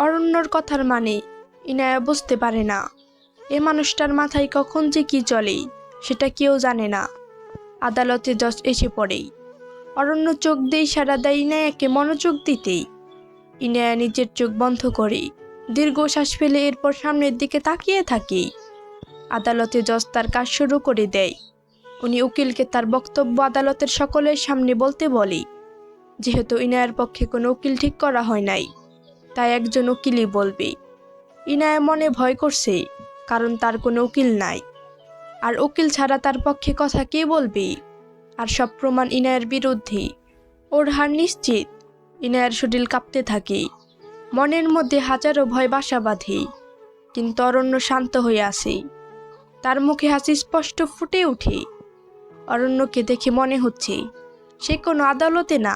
অরণ্যর কথার মানে ইনায়া বুঝতে পারে না। এ মানুষটার মাথায় কখন যে কি চলে, সেটা কেউ জানে না। আদালতে জজ এসে পড়েই অরণ্য চোখ দিয়ে সারা দেয় ইনায়াকে মনোযোগ দিতেই। ইনায়া নিজের চোখ বন্ধ করে দীর্ঘ শ্বাস ফেলে এরপর সামনের দিকে তাকিয়ে থাকে। আদালতে জজ তার কাজ শুরু করে দেয়। উনি উকিলকে তার বক্তব্য আদালতের সকলের সামনে বলতে বলে। যেহেতু ইনায়ার পক্ষে কোনো উকিল ঠিক করা হয় নাই। তাই একজন উকিলই বলবে। ইনায়া মনে ভয় করছে কারণ তার কোনো উকিল নাই। আর উকিল ছাড়া তার পক্ষে কথা কে বলবে? আর সব প্রমাণ ইনায়ের বিরুদ্ধে ওর হার নিশ্চিত, ইনায়ের শরীর কাঁপতে থাকে। মনের মধ্যে হাজারো ভয় বাসা বাঁধে, কিন্তু অরণ্য শান্ত হয়ে আসে। তার মুখে হাসি স্পষ্ট ফুটে ওঠে। অরণ্যকে দেখে মনে হচ্ছে, সে কোনো আদালতে না,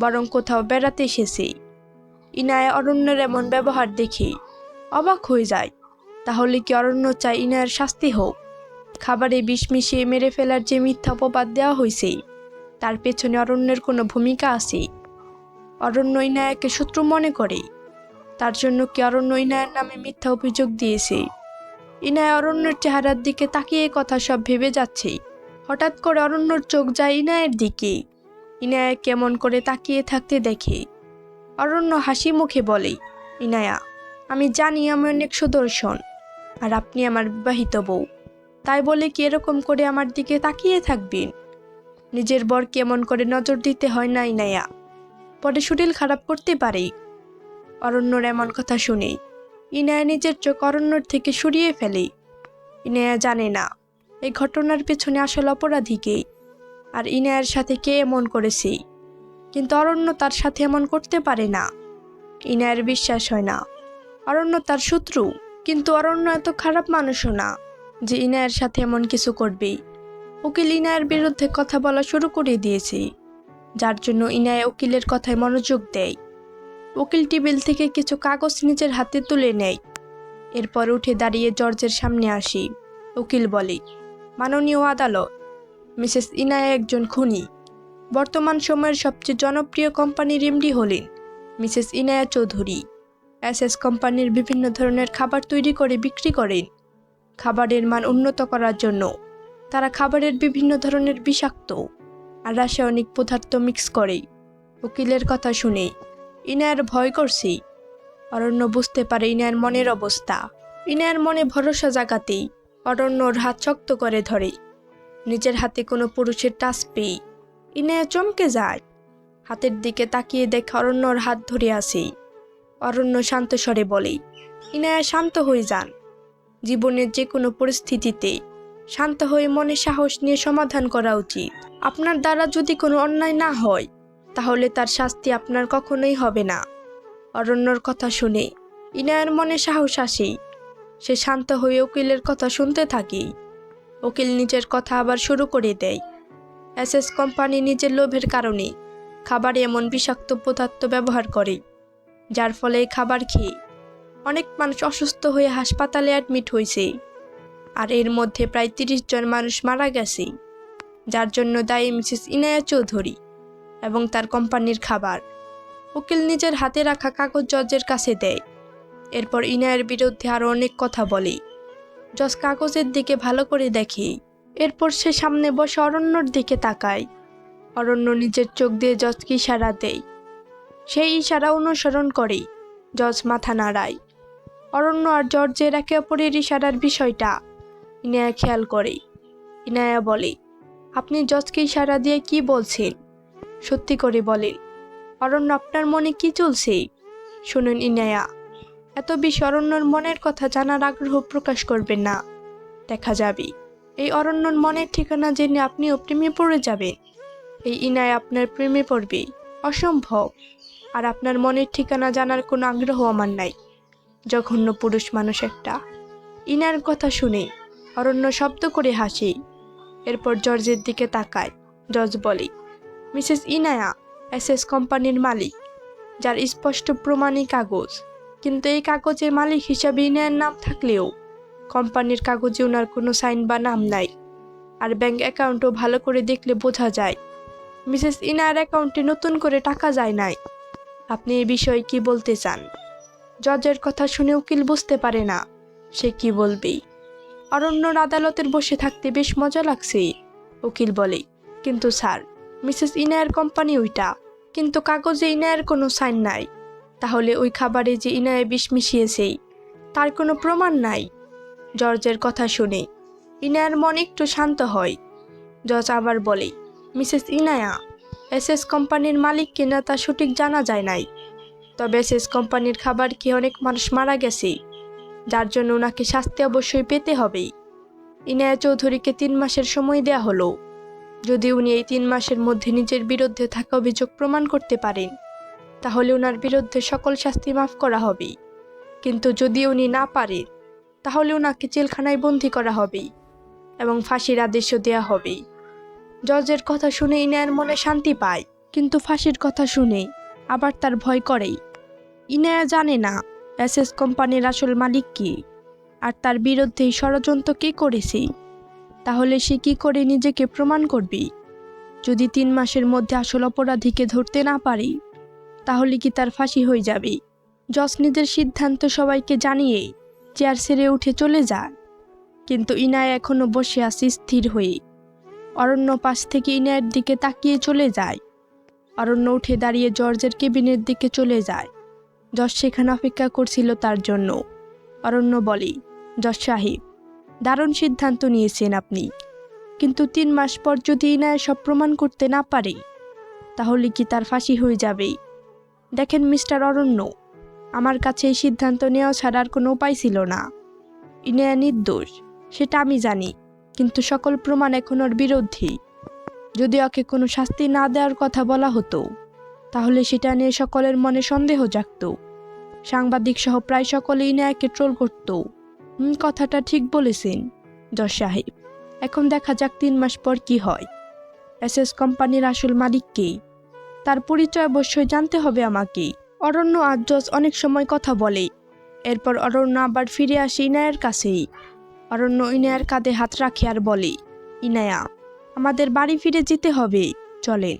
বরং কোথাও বেড়াতে এসেছে। ইনায় অরণ্যের এমন ব্যবহার দেখি। অবাক হয়ে যায়। তাহলে কি অরণ্য চায় ইনায়ের শাস্তি হোক? খাবারে বিষ মিশিয়ে মেরে ফেলার যে মিথ্যা অপবাদ দেওয়া হয়েছে তার পেছনে অরণ্যের কোনো ভূমিকা আছে? অরণ্য ইনায়াকে শত্রু মনে করে। তার জন্য কি অরণ্য ইনায়ের নামে মিথ্যা অভিযোগ দিয়েছে? ইনায় অরণ্যের চেহারার দিকে তাকিয়ে কথা সব ভেবে যাচ্ছে। হঠাৎ করে অরণ্যর চোখ যায় ইনায়ের দিকে। ইনায়া কেমন করে তাকিয়ে থাকতে দেখে। অরণ্য হাসি মুখে বলে, ইনায়া, আমি জানি আমি অনেক সুদর্শন, আর আপনি আমার বিবাহিত বউ। তাই বলে কি এরকম করে আমার দিকে তাকিয়ে থাকবেন? নিজের বর কেমন করে নজর দিতে হয় না, ইনায়া। পরে শরীর খারাপ করতে পারে। অরণ্যর এমন কথা শুনে ইনায়া নিজের চোখ অরণ্যর থেকে সরিয়ে ফেলে। ইনায়া জানে না, এই ঘটনার পেছনে আসল অপরাধীকে, আর ইনায়ার সাথে কে এমন করেছে। কিন্তু অরণ্য তার সাথে এমন করতে পারে না। ইনায়ের বিশ্বাস হয় না। অরণ্য তার শত্রু, কিন্তু অরণ্য এত খারাপ মানুষও না যে ইনায়ের সাথে এমন কিছু করবে উকিল ইনায়ের বিরুদ্ধে কথা বলা শুরু করে দিয়েছে, যার জন্য ইনায় উকিলের কথায় মনোযোগ দেয়। উকিল টেবিল থেকে কিছু কাগজ নিজের হাতে তুলে নেয়। এরপর উঠে দাঁড়িয়ে জর্জের সামনে আসি। উকিল বলে, মাননীয় আদালত, মিসেস ইনায়া একজন খুনি। বর্তমান সময়ের সবচেয়ে জনপ্রিয় কোম্পানির এমডি হলেন Mrs Inaya Chowdhury. S S কোম্পানির বিভিন্ন ধরনের খাবার তৈরি করে বিক্রি করেন। খাবারের মান উন্নত করার জন্য তারা খাবারের বিভিন্ন ধরনের বিষাক্ত আর রাসায়নিক পদার্থ মিক্স করে। উকিলের কথা শুনে ইনায়ার ভয় করছে। অরণ্য বুঝতে পারে ইনায়ার মনের অবস্থা। ইনায়ার মনে ভরসা জাগাতেই অরণ্যর হাত শক্ত করে ধরে। নিজের হাতে কোনো পুরুষের টাচ পেয়ে ইনায়া চমকে যায়। হাতের দিকে তাকিয়ে দেখে অরণ্যর হাত ধরে আসে অরণ্য শান্ত স্বরে বলে ইনায়া শান্ত হয়ে যান। জীবনের যে কোনো পরিস্থিতিতে শান্ত হয়ে মনে সাহস নিয়ে সমাধান করা উচিত। আপনার দ্বারা যদি কোনো অন্যায় না হয়, তাহলে তার শাস্তি আপনার কখনোই হবে না। অরণ্যর কথা শুনে ইনায়ের মনে সাহস আসে। সে শান্ত হয়ে উকিলের কথা শুনতে থাকে। উকিল নিজের কথা আবার শুরু করে দেয়। এস এস কোম্পানি নিজের লোভের কারণে খাবারে এমন বিষাক্ত পদার্থ ব্যবহার করে, যার ফলে খাবার খেয়ে অনেক মানুষ অসুস্থ হয়ে হাসপাতালে অ্যাডমিট হয়েছে। আর এর মধ্যে প্রায় তিরিশ জন মানুষ মারা গেছে, যার জন্য দায়ী মিসেস ইনায়া চৌধুরী এবং তার কোম্পানির খাবার উকিল নিজের হাতে রাখা কাগজ জজের কাছে দেয়। এরপর ইনায়ের বিরুদ্ধে আরও অনেক কথা বলে, জজ কাগজের দিকে ভালো করে দেখে এরপর সে সামনে বসে অরণ্যর দিকে তাকায়। অরণ্য নিজের চোখ দিয়ে জজকে ইশারা দেয়। সেই ইশারা অনুসরণ করে জজ মাথা নাড়ায়। অরণ্য আর জর্জের একে অপরের ইশারার বিষয়টা ইনায়া খেয়াল করে। ইনায়া বলে, আপনি জজকে ইশারা দিয়ে কি বলছেন? সত্যি করে বলেন, অরণ্য আপনার মনে কি চলছে? শুনুন ইনায়া, এত বেশি অরণ্যর মনের কথা জানার আগ্রহ প্রকাশ করবেন না। দেখা যাবে। এই অরণ্যর মনের ঠিকানা জেনে আপনিও প্রেমে পড়ে যাবেন এই ইনায় আপনার প্রেমে পড়বে। অসম্ভব। আর আপনার মনের ঠিকানা জানার কোনো আগ্রহ আমার নাই। জঘন্য পুরুষ মানুষ একটা। ইনার কথা শুনে অরণ্য শব্দ করে হাসি। এরপর জর্জের দিকে তাকায়। জর্জ বলে, মিসেস ইনায়া, এস এস কোম্পানির মালিক, যার স্পষ্ট প্রমাণী কাগজ। কিন্তু এই কাগজের মালিক হিসাবে ইনায়ের নাম থাকলেও কোম্পানির কাগজে ওনার কোনো সাইন বা নাম নাই। আর ব্যাংক অ্যাকাউন্টও ভালো করে দেখলে বোঝা যায়। মিসেস ইনার অ্যাকাউন্টে নতুন করে টাকা যায় নাই। আপনি এই বিষয়ে কি বলতে চান? জজের কথা শুনে উকিল বুঝতে পারে না। সে কি বলবে? অরণ্যর আদালতের বসে থাকতে বেশ মজা লাগছে, উকিল বলে। কিন্তু স্যার, মিসেস ইনায়ের কোম্পানি ওইটা। কিন্তু কাগজে ইনায়ের কোনো সাইন নাই। তাহলে ওই খাবারে যে ইনায়ে বিষ মিশিয়েছে, তার কোনো প্রমাণ নাই। জর্জের কথা শুনে। ইনায়ার মন একটু শান্ত হয়। জজ আবার বলে, মিসেস ইনায়া, এসএস কোম্পানির মালিক কিনা তা সঠিক জানা যায় নাই। তবে এসএস কোম্পানির খাবার খেয়ে অনেক মানুষ মারা গেছে। যার জন্য ওনাকে শাস্তি অবশ্যই পেতে হবে। ইনায়া চৌধুরীকে তিন মাসের সময় দেয়া হলো। যদি উনি এই তিন মাসের মধ্যে নিজের বিরুদ্ধে থাকা অভিযোগ প্রমাণ করতে পারেন, তাহলে ওনার বিরুদ্ধে সকল শাস্তি মাফ করা হবে। কিন্তু যদি উনি না পারেন তাহলে ওনাকে জেলখানায় বন্দি করা হবে এবং ফাঁসির আদেশও দেয়া হবে জজের কথা শুনে ইনায়ের মনে শান্তি পায়, কিন্তু ফাঁসির কথা শুনে আবার তার ভয় করেই। ইনায়া জানে না এসএস কোম্পানির আসল মালিক কি, আর তার বিরুদ্ধে ষড়যন্ত্র কে করেছে। তাহলে সে কি করে নিজেকে প্রমাণ করবে? যদি তিন মাসের মধ্যে আসল অপরাধীকে ধরতে না পারে, তাহলে কি তার ফাঁসি হয়ে যাবে? জজ নিজের সিদ্ধান্ত সবাইকে জানিয়ে চেয়ার ছেড়ে উঠে চলে যায় কিন্তু ইনায় এখনও বসে আছে স্থির হয়ে অরণ্য পাশ থেকে ইনায়ের দিকে তাকিয়ে চলে যায়। অরণ্য উঠে দাঁড়িয়ে জর্জের কেবিনের দিকে চলে যায়। যশ সেখানে অপেক্ষা করছিল তার জন্য। অরণ্য বলে, যশ সাহেব, দারুণ সিদ্ধান্ত নিয়েছেন আপনি। কিন্তু তিন মাস পর যদি ইনায় সব প্রমাণ করতে না পারে, তাহলে কি তার ফাঁসি হয়ে যাবে দেখেন মিস্টার অরণ্য। আমার কাছে এই সিদ্ধান্ত নেওয়া ছাড়া আর কোনো উপায় ছিল না। ইনায়া নির্দোষ, সেটা আমি জানি, কিন্তু সকল প্রমাণ এখন ওর বিরুদ্ধে যদি ওকে কোনো শাস্তি না দেওয়ার কথা বলা হতো, তাহলে সেটা নিয়ে সকলের মনে সন্দেহ জাগত। সাংবাদিক সহ প্রায় সকলে ইনায়াকে ট্রোল করত। হুম কথাটা ঠিক বলেছেন যশ সাহেব। এখন দেখা যাক তিন মাস পর কি হয়। এস এস কোম্পানির আসল মালিক কে তার পরিচয় অবশ্যই জানতে হবে আমাকে। অরণ্য আর জজ অনেক সময় কথা বলে এরপর অরণ্য আবার ফিরে আসে ইনায়ের কাছেই। অরণ্য ইনায়ার কাঁধে হাত রাখে আর বলে, ইনায়া, আমাদের বাড়ি ফিরে যেতে হবে। চলেন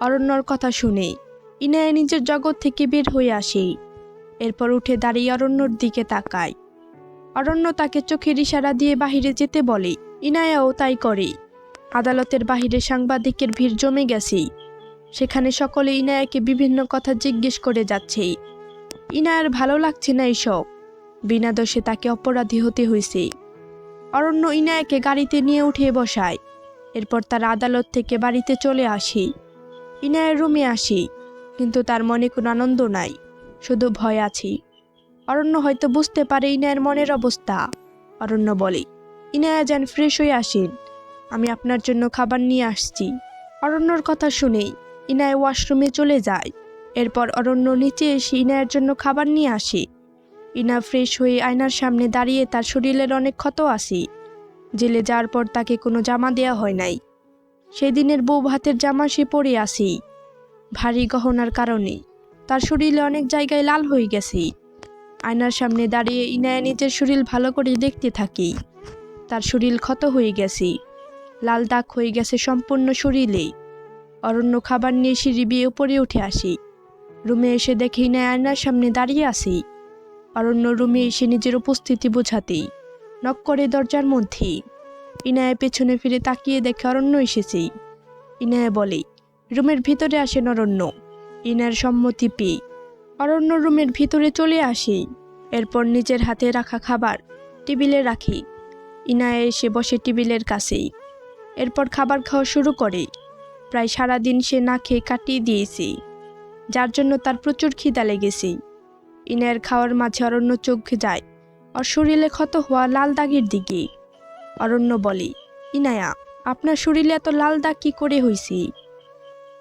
অরণ্যর কথা শুনে ইনায়া নিজের জগৎ থেকে বের হয়ে আসে। এরপর উঠে দাঁড়িয়ে অরণ্যর দিকে তাকায়। অরণ্য তাকে চোখের ইশারা দিয়ে বাহিরে যেতে বলে, ইনায়াও তাই করে। আদালতের বাহিরে সাংবাদিকের ভিড় জমে গেছে সেখানে সকলে ইনায়াকে বিভিন্ন কথা জিজ্ঞেস করে যাচ্ছে ইনায়ার ভালো লাগছে না এসব। বিনা দোষে তাকে অপরাধী হতে হয়েছে অরণ্য ইনায়াকে গাড়িতে নিয়ে উঠে বসায়। এরপর তার আদালত থেকে বাড়িতে চলে আসি ইনায়ের রুমে আসি কিন্তু তার মনে কোনো আনন্দ নাই, শুধু ভয় আছি। অরণ্য হয়তো বুঝতে পারে ইনায়ের মনের অবস্থা। অরণ্য বলে, ইনায়া যেন ফ্রেশ হয়ে আসেন। আমি আপনার জন্য খাবার নিয়ে আসছি। অরণ্যর কথা শুনেই ইনায় ওয়াশরুমে চলে যায়। এরপর অরণ্য নিচে এসে ইনায়ের জন্য খাবার নিয়ে আসে। ইনা ফ্রেশ হয়ে আয়নার সামনে দাঁড়িয়ে তার শরীরের অনেক ক্ষত আসি জেলে যাওয়ার পর তাকে কোনো জামা দেয়া হয় নাই। সেদিনের বউ ভাতের জামা সে পরে আসি ভারী গহনার কারণে তার শরীরে অনেক জায়গায় লাল হয়ে গেছে। আয়নার সামনে দাঁড়িয়ে ইনায়া নিজের শরীর ভালো করে দেখতে থাকি। তার শরীর ক্ষত হয়ে গেছে। লাল দাগ হয়ে গেছে সম্পূর্ণ শরীরে। অরণ্য খাবার নিয়ে সিঁড়ি বিয়ে উপরে উঠে আসি। রুমে এসে দেখি ইনায় আয়নার সামনে দাঁড়িয়ে আসি অরণ্য রুমে এসে নিজের উপস্থিতি বোঝাতেই নক করে দরজার মধ্যে। ইনায়া পেছনে ফিরে তাকিয়ে দেখে অরণ্য এসেছে। ইনায়া বলে, রুমের ভিতরে আসেন অরণ্য। ইনার সম্মতি পেয়ে অরণ্য রুমের ভিতরে চলে আসে। এরপর নিজের হাতে রাখা খাবার টেবিলে রাখি। ইনায়া এসে বসে টেবিলের কাছেই। এরপর খাবার খাওয়া শুরু করে। প্রায় সারাদিন সে না খেয়ে কাটিয়ে দিয়েছে, যার জন্য তার প্রচুর খিদা লেগেছে। ইনায়ের খাওয়ার মাঝে অরণ্য চোখ যায় ওর শরীরে ক্ষত হওয়া লাল দাগের দিকে। অরণ্য বলে, ইনায়া, আপনার শরীরে এত লাল দাগ কি করে হয়েছে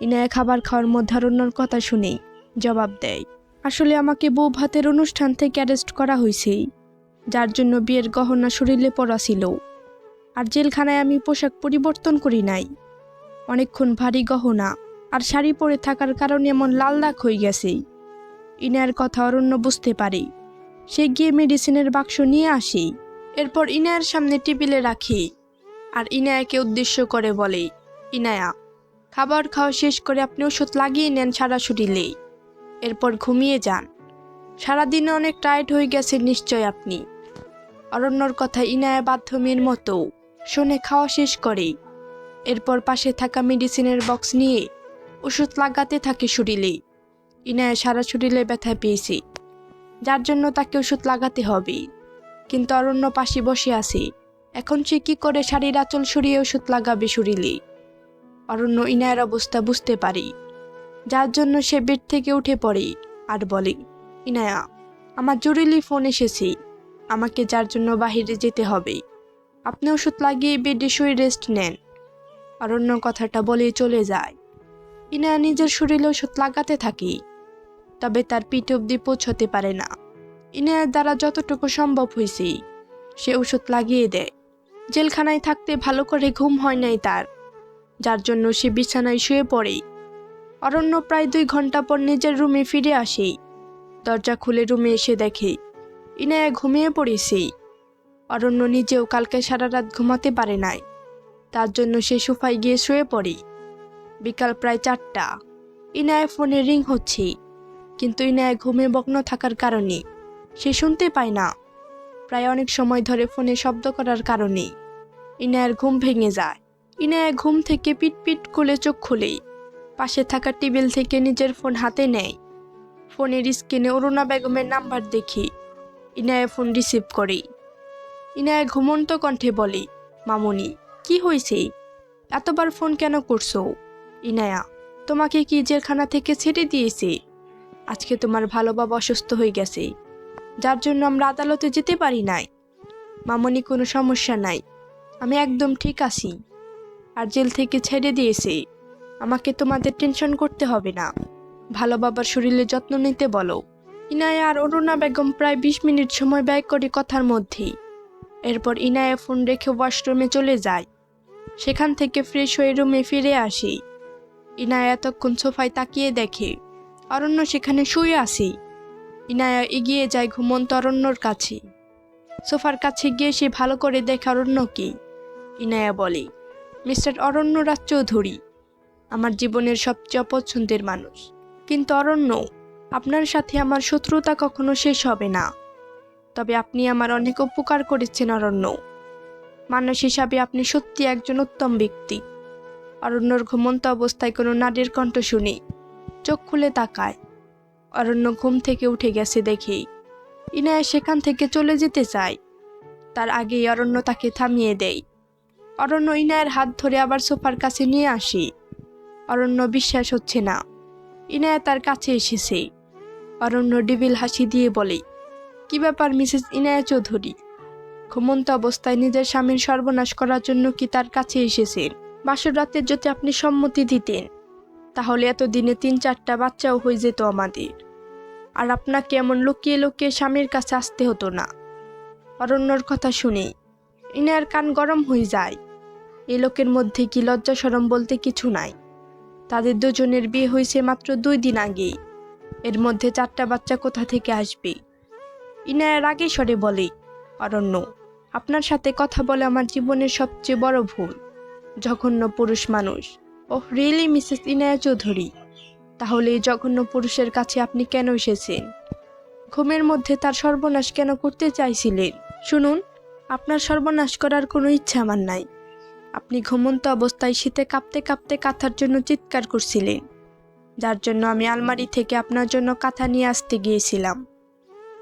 ইনায়া খাবার খাওয়ার মধ্যে অরণ্যর কথা শুনে জবাব দেয়, আসলে আমাকে বউ ভাতের অনুষ্ঠান থেকে অ্যারেস্ট করা হয়েছে যার জন্য বিয়ের গহনা শরীরে পড়া ছিল। আর জেলখানায় আমি পোশাক পরিবর্তন করি নাই। অনেকক্ষণ ভারী গহনা আর শাড়ি পরে থাকার কারণে এমন লাল দাগ হয়ে গেছে ইনায়ের কথা অরণ্য বুঝতে পারে। সে গিয়ে মেডিসিনের বাক্স নিয়ে আসে। এরপর ইনায়ের সামনে টেবিলে রাখে। আর ইনায়াকে উদ্দেশ্য করে বলে, ইনায়া, খাবার খাওয়া শেষ করে আপনি ওষুধ লাগিয়ে নেন সারা শরীরে। এরপর ঘুমিয়ে যান। সারাদিনে অনেক টায়ার্ড হয়ে গেছে নিশ্চয় আপনি। অরণ্যর কথা ইনায়া বাধ্যমের মতো শুনে, খাওয়া শেষ করে। এরপর পাশে থাকা মেডিসিনের বক্স নিয়ে ওষুধ লাগাতে থাকে শরীরে ইনায়া সারা শরীরে ব্যথা পেয়েছে। যার জন্য তাকে ওষুধ লাগাতে হবে। কিন্তু অরণ্য পাশে বসে আছে। এখন সে কি করে শাড়ির আঁচল সরিয়ে ওষুধ লাগাবে শরীরে অরণ্য ইনায়ের অবস্থা বুঝতে পারি। যার জন্য সে বেড থেকে উঠে পড়ে আর বলে, ইনায়া, আমার জরুরি ফোন এসেছে। আমাকে যার জন্য বাহিরে যেতে হবে। আপনি ওষুধ লাগিয়ে বেডে শুয়ে রেস্ট নেন। অরণ্য কথাটা বলে চলে যায়। ইনা নিজের শরীরে ওষুধ লাগাতে থাকে, তবে তার পিঠ অব্দি পৌঁছতে পারে না। ইনার দ্বারা যতটুকু সম্ভব হয়েছে সে ওষুধ লাগিয়ে দেয়। জেলখানায় থাকতে ভালো করে ঘুম হয় নাই তার, যার জন্য সে বিছানায় শুয়ে পড়ে। অরণ্য প্রায় দুই ঘণ্টা পর নিজের রুমে ফিরে আসে। দরজা খুলে রুমে এসে দেখে, ইনায়া ঘুমিয়ে পড়েছে। অরণ্য নিজেও কালকে সারা রাত ঘুমাতে পারে নাই। তার জন্য সে সোফায় গিয়ে শুয়ে পড়ে। বিকাল প্রায় চারটা। ইনায় ফোনে রিং হচ্ছে, কিন্তু ইনায় ঘুমে মগ্ন থাকার কারণে। সে শুনতে পায় না। প্রায় অনেক সময় ধরে ফোনে শব্দ করার কারণে। ইনায়ের ঘুম ভেঙে যায়। ইনায়া ঘুম থেকে পিট পিট করে চোখ খুলে পাশে থাকা টেবিল থেকে নিজের ফোন হাতে নেয়। ফোনের স্ক্রিনে অরুণা বেগমের নাম্বার দেখি। ইনায়া ফোন রিসিভ করে। ইনায়া ঘুমন্ত কণ্ঠে বলে, মামুনি কি হয়েছে? এতবার ফোন কেন করছ? ইনায়া, তোমাকে কি জেলখানা থেকে ছেড়ে দিয়েছে? আজকে তোমার ভালো বাবা অসুস্থ হয়ে গেছে। যার জন্য আমরা আদালতে যেতে পারি নাই। মামনি কোনো সমস্যা নাই। আমি একদম ঠিক আছি। আর জেল থেকে ছেড়ে দিয়েছে। আমাকে তোমাদের টেনশন করতে হবে না। ভালো বাবার শরীরে যত্ন নিতে বলো। ইনায়া আর অরুণা বেগম প্রায় বিশ মিনিট সময় ব্যয় করে কথার মধ্যেই। এরপর ইনায়া ফোন রেখে ওয়াশরুমে চলে যায়। সেখান থেকে ফ্রেশ হয়ে রুমে ফিরে আসি। ইনায়া এতক্ষণ সোফায় তাকিয়ে দেখে, অরণ্য সেখানে শুয়ে আসি ইনায়া এগিয়ে যায় ঘুমন্ত অরণ্যর কাছে। সোফার কাছে গিয়ে সে ভালো করে দেখে অরণ্য কি ইনায়া বলে, মিস্টার অরণ্য রাজ চৌধুরী, আমার জীবনের সবচেয়ে অপছন্দের মানুষ। কিন্তু অরণ্য, আপনার সাথে আমার শত্রুতা কখনো শেষ হবে না। তবে আপনি আমার অনেক উপকার করেছেন অরণ্য। মানুষ হিসাবে আপনি সত্যি একজন উত্তম ব্যক্তি। অরণ্যর ঘুমন্ত অবস্থায় কোনো নারীর কণ্ঠ শুনে। চোখ খুলে তাকায়। অরণ্য ঘুম থেকে উঠে গেছে দেখে ইনায়া সেখান থেকে চলে যেতে চায়। তার আগেই অরণ্য তাকে থামিয়ে দেয়। অরণ্য ইনায়ের হাত ধরে আবার সোফার কাছে নিয়ে আসি। অরণ্য বিশ্বাস হচ্ছে না। ইনায়া তার কাছে এসেছে। অরণ্য ডিবিল হাসি দিয়ে বলে, কি ব্যাপার, মিসেস ইনায়া চৌধুরী? ঘুমন্ত অবস্থায় নিজের স্বামীর সর্বনাশ করার জন্য কি তার কাছে এসেছেন? বাসর রাতে যদি আপনি সম্মতি দিতেন, তাহলে এতদিনে তিন চারটা বাচ্চাও হয়ে যেত আমাদের। আর আপনাকে এমন লুকিয়ে লুকিয়ে স্বামীর কাছে আসতে হতো না। অরণ্যর কথা শুনে ইনার কান গরম হয়ে যায়। এ লোকের মধ্যে কি লজ্জা সরম বলতে কিছু নাই। তাদের দুজনের বিয়ে হয়েছে মাত্র দুই দিন আগে এর মধ্যে চারটা বাচ্চা কোথা থেকে আসবে? ইনায়ের আগে স্বরে বলে, অরণ্য আপনার সাথে কথা বলে আমার জীবনের সবচেয়ে বড় ভুল। জঘন্য পুরুষ মানুষ। Oh really Mrs Inaya Chowdhury তাহলে এই জঘন্য পুরুষের কাছে আপনি কেন এসেছেন? ঘুমের মধ্যে তার সর্বনাশ কেন করতে চাইছিলেন? শুনুন, আপনার সর্বনাশ করার কোনো ইচ্ছা আমার নাই। আপনি ঘুমন্ত অবস্থায় শীতে কাঁপতে কাঁপতে কাঁথার জন্য চিৎকার করছিলেন। যার জন্য আমি আলমারি থেকে আপনার জন্য কাঁথা নিয়ে আসতে গিয়েছিলাম।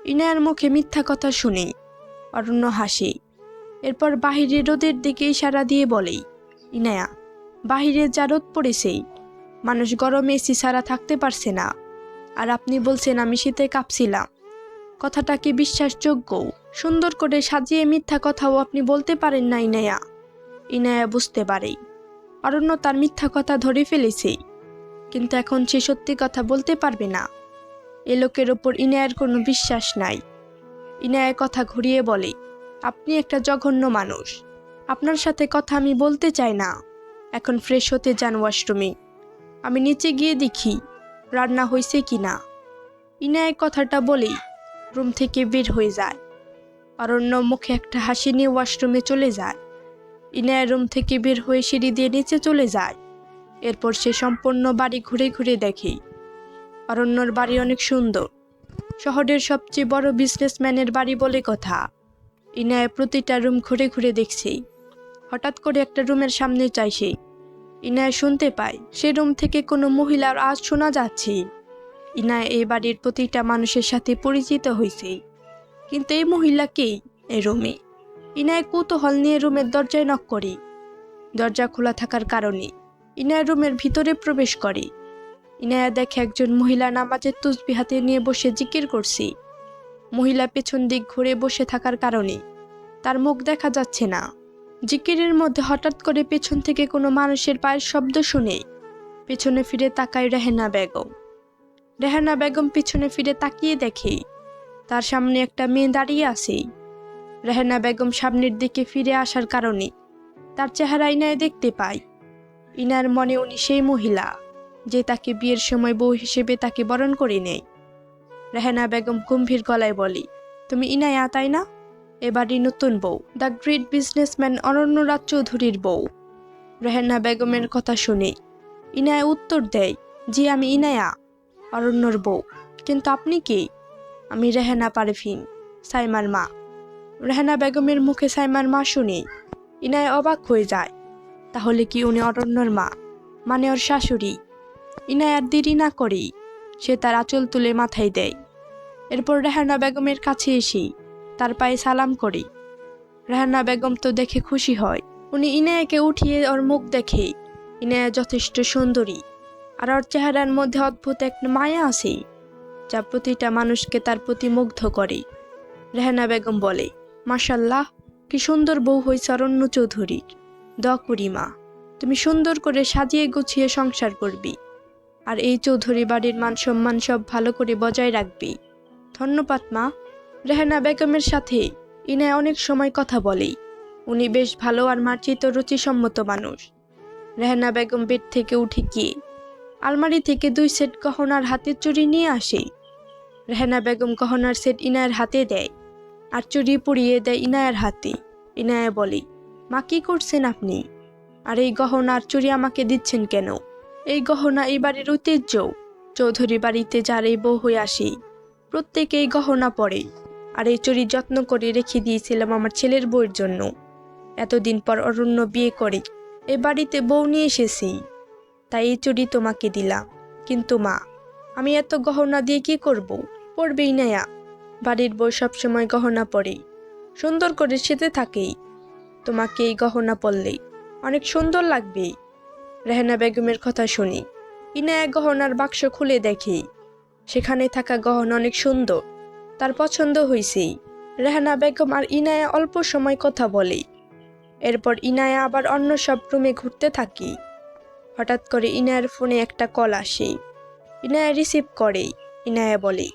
ইনায়ার মুখে মিথ্যা কথা শুনে অরণ্য হাসে। এরপর বাহিরে রোদের দিকে ইশারা দিয়ে বলে, ইনায়া, বাহিরে যা রোদ পড়েছে, মানুষ গরমে এসি ছাড়া থাকতে পারছে না। আর আপনি বলছেন আমি শীতে কাঁপছিলাম। কথাটা কি বিশ্বাসযোগ্য? সুন্দর করে সাজিয়ে মিথ্যা কথাও আপনি বলতে পারেন না, ইনায়া। ইনায়া বুঝতে পারে। অরণ্য তার মিথ্যা কথা ধরে ফেলেছে, কিন্তু এখন সে সত্যি কথা বলতে পারবে না। এ লোকের ওপর ইনায়ার কোনো বিশ্বাস নাই। ইনায়া কথা ঘুরিয়ে বলে, আপনি একটা জঘন্য মানুষ। আপনার সাথে কথা আমি বলতে চাই না। এখন ফ্রেশ হতে যান ওয়াশরুমে আমি নিচে গিয়ে দেখি, রান্না হয়েছে কি না ইনায় কথাটা বলেই রুম থেকে বের হয়ে যায়। অরণ্য মুখে একটা হাসি নিয়ে ওয়াশরুমে চলে যায়। ইনায় রুম থেকে বের হয়ে সিঁড়ি দিয়ে নিচে চলে যায়। এরপর সে সম্পূর্ণ বাড়ি ঘুরে ঘুরে দেখে। অরণ্যর বাড়ি অনেক সুন্দর। শহরের সবচেয়ে বড় বিজনেসম্যানের বাড়ি বলে কথা। ইনায় প্রতিটা রুম ঘুরে ঘুরে দেখছে। হঠাৎ করে একটা রুমের সামনে চাইছে ইনায় শুনতে পায় সে রুম থেকে কোনো মহিলার আজ শোনা যাচ্ছে। ইনায় এই বাড়ির প্রতিটা মানুষের সাথে পরিচিত হয়েছে। কিন্তু এই মহিলা মহিলাকেই এই রুমে ইনায় কৌতূহল নিয়ে রুমের দরজায় নক করে। দরজা খোলা থাকার কারণে ইনায় রুমের ভিতরে প্রবেশ করে। ইনায়া দেখে একজন মহিলা নামাজের তুসবি হাতে নিয়ে বসে জিকির করছি। মহিলা পেছন দিক ঘুরে বসে থাকার কারণে। তার মুখ দেখা যাচ্ছে না। জিকিরের মধ্যে হঠাৎ করে পেছন থেকে কোনো মানুষের পায়ের শব্দ শুনে। পেছনে ফিরে তাকায় রেহেনা বেগম। রেহানা বেগম পিছনে ফিরে তাকিয়ে দেখে, তার সামনে একটা মেয়ে দাঁড়িয়ে আছে। রেহানা বেগম সামনের দিকে ফিরে আসার কারণে তার চেহারা ইনায় দেখতে পায়। ইনার মনে উনি সেই মহিলা। যে তাকে বিয়ের সময় বউ হিসেবে তাকে বরণ করে নেয়। রেহানা বেগম গম্ভীর গলায় বলি, তুমি ইনায়া, তাই না? এবারই নতুন বউ, দ্য গ্রেট বিজনেসম্যান অরণ্যরাজ চৌধুরীর বউ। রেহানা বেগমের কথা শুনে, ইনায়া উত্তর দেয়, জি, আমি ইনায়া, অরণ্যর বউ। কিন্তু আপনি কে? আমি রেহানা পারভিন, সাইমার মা। রেহানা বেগমের মুখে সাইমার মা শুনে, ইনায় অবাক হয়ে যায়। তাহলে কি উনি অরণ্যর মা? মানে ওর শাশুড়ি? ইনায় আর দেরি না করেই সে তার আঁচল তুলে মাথায় দেয়। এরপর রেহানা বেগমের কাছে এসে তার পায়ে সালাম করে। রেহানা বেগম তো দেখে খুশি হয়। উনি ইনায়াকে উঠিয়ে ওর মুখ দেখে। ইনায়া যথেষ্ট সুন্দরী আর ওর চেহারার মধ্যে অদ্ভুত এক মায়া আছে, যা প্রতিটা মানুষকে তার প্রতি মুগ্ধ করে। রেহানা বেগম বলে মাশাল্লাহ কি সুন্দর বউ হয়েছে অরণ্য চৌধুরীর। দ করি মা তুমি সুন্দর করে সাজিয়ে গুছিয়ে সংসার করবি। আর এই চৌধুরী বাড়ির মান সম্মান সব ভালো করে বজায় রাখবি। ধন্যবাদ, মা। রেহানা বেগমের সাথে ইনায় অনেক সময় কথা বলে উনি বেশ ভালো আর মার্জিত রুচিসম্মত মানুষ। রেহানা বেগম বেড থেকে উঠে গিয়ে আলমারি থেকে দুই সেট গহনার হাতের চুড়ি নিয়ে আসে। রেহানা বেগম গহনার সেট ইনায়ের হাতে দেয় আর চুড়ি পরিয়ে দেয় ইনায়ের হাতে। ইনায়া বলে, মা, কী করছেন আপনি? আর এই গহনার চুড়ি আমাকে দিচ্ছেন কেন? এই গহনা এই বাড়ির ঐতিহ্য। চৌধুরী বাড়িতে যার এই বউ হয়ে আসি প্রত্যেকে এই গহনা পরে। আর এই চুড়ি যত্ন করে রেখে দিয়েছিলাম আমার ছেলের বউয়ের জন্য। এতদিন পর অরণ্য বিয়ে করে, এ বাড়িতে বউ নিয়ে এসেছি। তাই এই চুড়ি তোমাকে দিলাম। কিন্তু মা, আমি এত গহনা দিয়ে কি করব? পড়বেই নায়া বাড়ির বউ সবসময় গহনা পরে, সুন্দর করে সেতে থাকেই। তোমাকে এই গহনা পরলেই অনেক সুন্দর লাগবে। রেহানা বেগমের কথা শুনি। ইনায়া গহনার বাক্স খুলে দেখি। সেখানে থাকা গহনা অনেক সুন্দর। তার পছন্দ হয়েছে রেহানা বেগম আর ইনায়া অল্প সময় কথা বলে। এরপর ইনায়া আবার অন্য সব রুমে ঘুরতে থাকি। হঠাৎ করে ইনায়ার ফোনে একটা কল আসে। ইনায়া রিসিভ করে। ইনায়া বলে,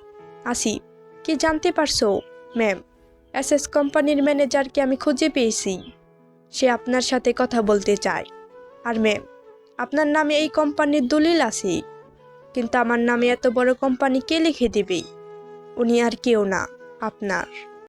আসিফ, কি জানতে পারছ? ম্যাম এস এস কোম্পানির ম্যানেজারকে আমি খুঁজে পেয়েছি। সে আপনার সাথে কথা বলতে চায়। আর ম্যাম আপনার নামে এই কোম্পানির দলিল আছে, কিন্তু আমার নামে এত বড় কোম্পানি কে লিখে দেবে? উনি আর কেউ না, আপনার।